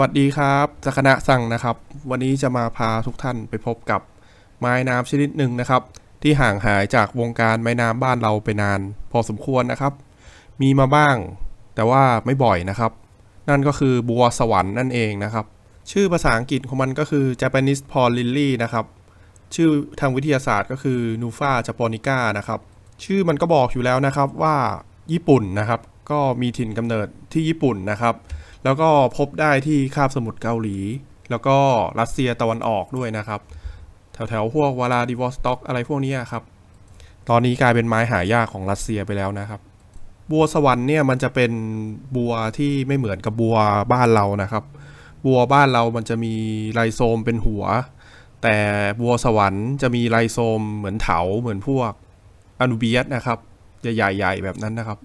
วัสดีครับจากคณะสั่งนะครับ วันนี้จะมาพาทุกท่านไปพบกับไม้น้ำชนิดหนึ่งนะครับ ที่ห่างหายจากวงการไม้น้ำบ้านเราไปนาน พอสมควรนะครับ มีมาบ้าง แต่ว่าไม่บ่อยนะครับ นั่นก็คือบัวสวรรค์นั่นเองนะครับ ชื่อภาษาอังกฤษของมันก็คือ Japanese Pond Lily นะครับ ชื่อทางวิทยาศาสตร์ก็คือ Nufa japonica นะครับ ชื่อมันก็บอกอยู่แล้วนะครับว่าญี่ปุ่นนะครับ ก็มีถิ่นกำเนิดที่ญี่ปุ่นนะครับ แล้วก็พบได้ที่คาบสมุทรเกาหลี แล้วก็รัสเซียตะวันออกด้วยนะครับ แถวๆพวกวลาดิวอสต็อกอะไรพวกนี้ครับ ตอนนี้กลายเป็นไม้หายากของรัสเซียไปแล้วนะครับ บัวสวรรค์เนี่ยมันจะเป็นบัวที่ไม่เหมือนกับบัวบ้านเรานะครับ บัวบ้านเรามันจะมีไรโซมเป็นหัว แต่บัวสวรรค์จะมีไรโซมเหมือนเถาเหมือนพวกอนูเบียสนะครับใหญ่ๆแบบนั้นนะครับ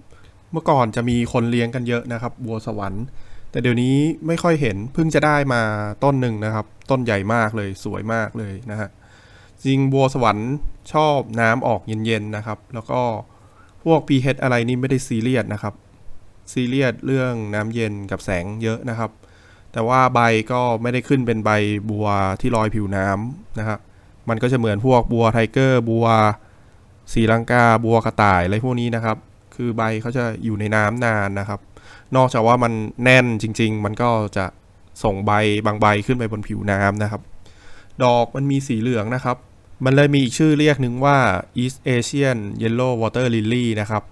เมื่อก่อนจะมีคนเลี้ยงกันเยอะนะครับ บัวสวรรค์ แต่เดี๋ยวนี้ไม่ค่อยเห็นเพิ่งจะได้มาต้นหนึ่งนะครับ ต้นใหญ่มากเลยสวยมากเลยนะฮะจริงบัวสวรรค์ชอบน้ำออกเย็นๆนะครับ แล้วก็พวก pH อะไรนี่ไม่ได้ซีเรียสนะครับซีเรียสเรื่องน้ำเย็นกับแสงเยอะนะครับ แต่ว่าใบก็ไม่ได้ขึ้นเป็นใบบัวที่ลอยผิวน้ำนะครับมันก็จะเหมือนพวกบัวไทเกอร์บัวสีลังกาบัวกระต่ายอะไรพวกนี้นะครับ คือใบเขาจะอยู่ในน้ำนานนะครับ นอกจากว่ามันแน่นจริง ๆ มันก็จะส่งใบบางใบขึ้นไปบนผิวน้ำนะครับ ดอกมันมีสีเหลืองนะครับ มันเลยมีอีกชื่อเรียกหนึ่งว่า East Asian Yellow Water Lily นะครับ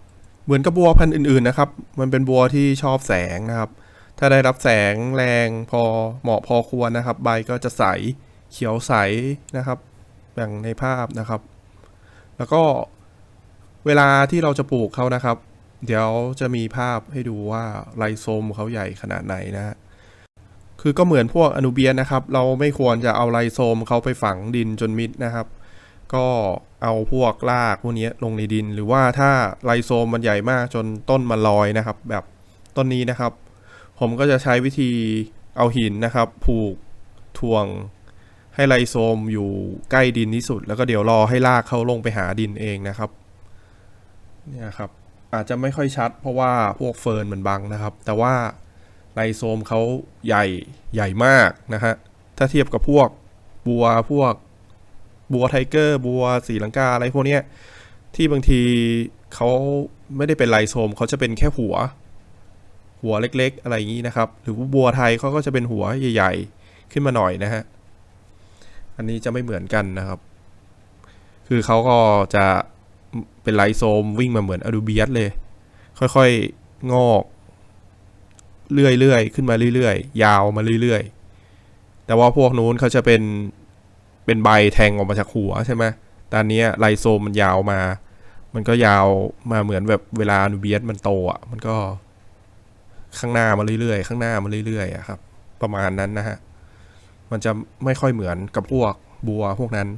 เหมือนกับบัวพันธุ์อื่นๆนะครับ มันเป็นบัวที่ชอบแสงนะครับ ถ้าได้รับแสงแรงพอเหมาะพอควรนะครับ ใบก็จะใสเขียวใสนะครับอย่างในภาพนะครับ แล้วก็ เวลาที่เราจะปลูกเขานะครับ เดี๋ยวจะมีภาพให้ดูว่าไรโซมเขาใหญ่ขนาดไหนนะ คือก็เหมือนพวกอนูเบียนนะครับ เราไม่ควรจะเอาไรโซมเขาไปฝังดินจนมิดนะครับ ก็เอาพวกรากพวกนี้ลงในดิน หรือว่าถ้าไรโซมมันใหญ่มากจนต้นมันลอยนะครับ แบบต้นนี้นะครับ ผมก็จะใช้วิธีเอาหินนะครับผูกถ่วงให้ไรโซมอยู่ใกล้ดินที่สุด แล้วก็เดี๋ยวรอให้รากเขาลงไปหาดินเองนะครับ เนี่ยครับอาจจะไม่ค่อยชัด เพราะว่าพวกเฟิร์นมันบังนะครับ แต่ว่าไรโซมเขาใหญ่ใหญ่มากนะฮะถ้าเทียบกับพวกบัวพวกบัวไทเกอร์ บัวสีลังกาอะไรพวกเนี้ยที่บางทีเขาไม่ได้เป็นไรโซมเขาจะเป็นแค่หัว หัวเล็กๆ อะไรอย่างนี้นะครับ หรือว่าบัวไทยเขาก็จะเป็นหัวใหญ่ๆ ขึ้นมาหน่อยนะฮะอันนี้จะไม่เหมือนกันนะครับ คือเขาก็จะ เป็นไลโซมวิ่งมาเหมือนอะดูเบียสเลย ค่อยๆ งอก เรื่อยๆ ขึ้นมาเรื่อยๆ ยาวมาเรื่อยๆ แต่ว่าพวกนู้นเขาจะเป็นเป็นใบแทงออกมาจากหัวใช่ไหมตอนนี้ไลโซมมันยาวมา มันก็ยาวมาเหมือนแบบเวลาอะดูเบียสมันโตอะ มันก็ข้างหน้ามาเรื่อยๆ ข้างหน้ามาเรื่อยๆอะครับ ประมาณนั้นนะฮะ มันจะไม่ค่อยเหมือนกับพวกบัวพวกนั้น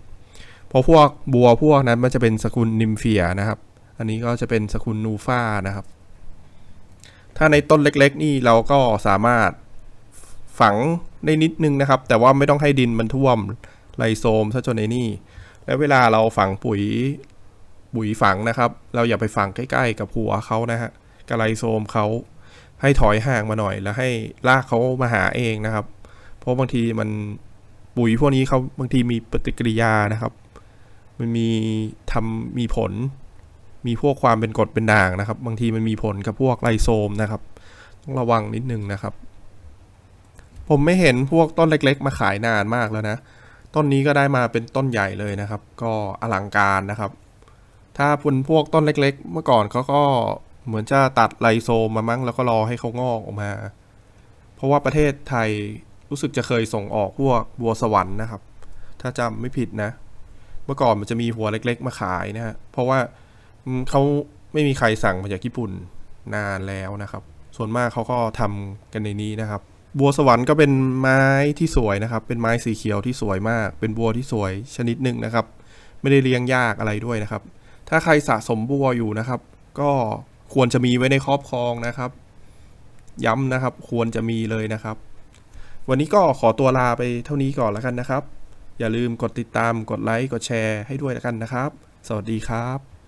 เพราะพวกบัวพวกนั้นมันจะเป็นสกุลนิมเฟียนะครับ อันนี้ก็จะเป็นสกุลนูฟ่านะครับ ถ้าในต้นเล็ก ๆ นี่เราก็สามารถฝังได้นิดนึงนะครับ แต่ว่าไม่ต้องให้ดินมันท่วมไรโซมซะจนในนี่ แล้วเวลาเราฝังปุ๋ยปุ๋ยฝังนะครับ เราอย่าไปฝังใกล้ ๆ กับหัวเขานะฮะกับไรโซมเขาให้ถอยห่างมาหน่อย แล้วให้รากเขามาหาเองนะครับ เพราะบางทีมันปุ๋ยพวกนี้เขาบางทีมีปฏิกิริยานะครับ มันมีทำมีผล มีพวกความเป็นกรดเป็นด่างนะครับ บางทีมันมีผลกับพวกไลโซมนะครับ ต้องระวังนิดนึงนะครับ ผมไม่เห็นพวกต้นเล็ก ๆ มาขายนานมากแล้วนะ ต้นนี้ก็ได้มาเป็นต้นใหญ่เลยนะครับ ก็อลังการนะครับ ถ้าเป็นพวกต้นเล็ก ๆ เมื่อก่อนเขาก็เหมือนจะตัดไลโซมมามั้งแล้วก็รอให้เขางอกออกมา เพราะว่าประเทศไทยรู้สึกจะเคยส่งออกพวกบัวสวรรค์นะครับ ถ้าจำไม่ผิดนะ มื่อก่อนมันจะมีหัวเล็ก ๆ มาขายนะฮะ เพราะว่าเขาไม่มีใครสั่งมาจากญี่ปุ่นนานแล้วนะครับ ส่วนมากเขาก็ทำกันในนี้นะครับ บัวสวรรค์ก็เป็นไม้ที่สวยนะครับ เป็นไม้สีเขียวที่สวยมาก เป็นบัวที่สวยชนิดหนึ่งนะครับ ไม่ได้เลี้ยงยากอะไรด้วยนะครับ ถ้าใครสะสมบัวอยู่นะครับ ก็ควรจะมีไว้ในครอบครองนะครับ ย้ำนะครับ ควรจะมีเลยนะครับ วันนี้ก็ขอตัวลาไปเท่านี้ก่อนแล้วกันนะครับ อย่าลืมกดติดตามกดไลค์กดแชร์ให้ด้วยแล้วกันนะครับ สวัสดีครับ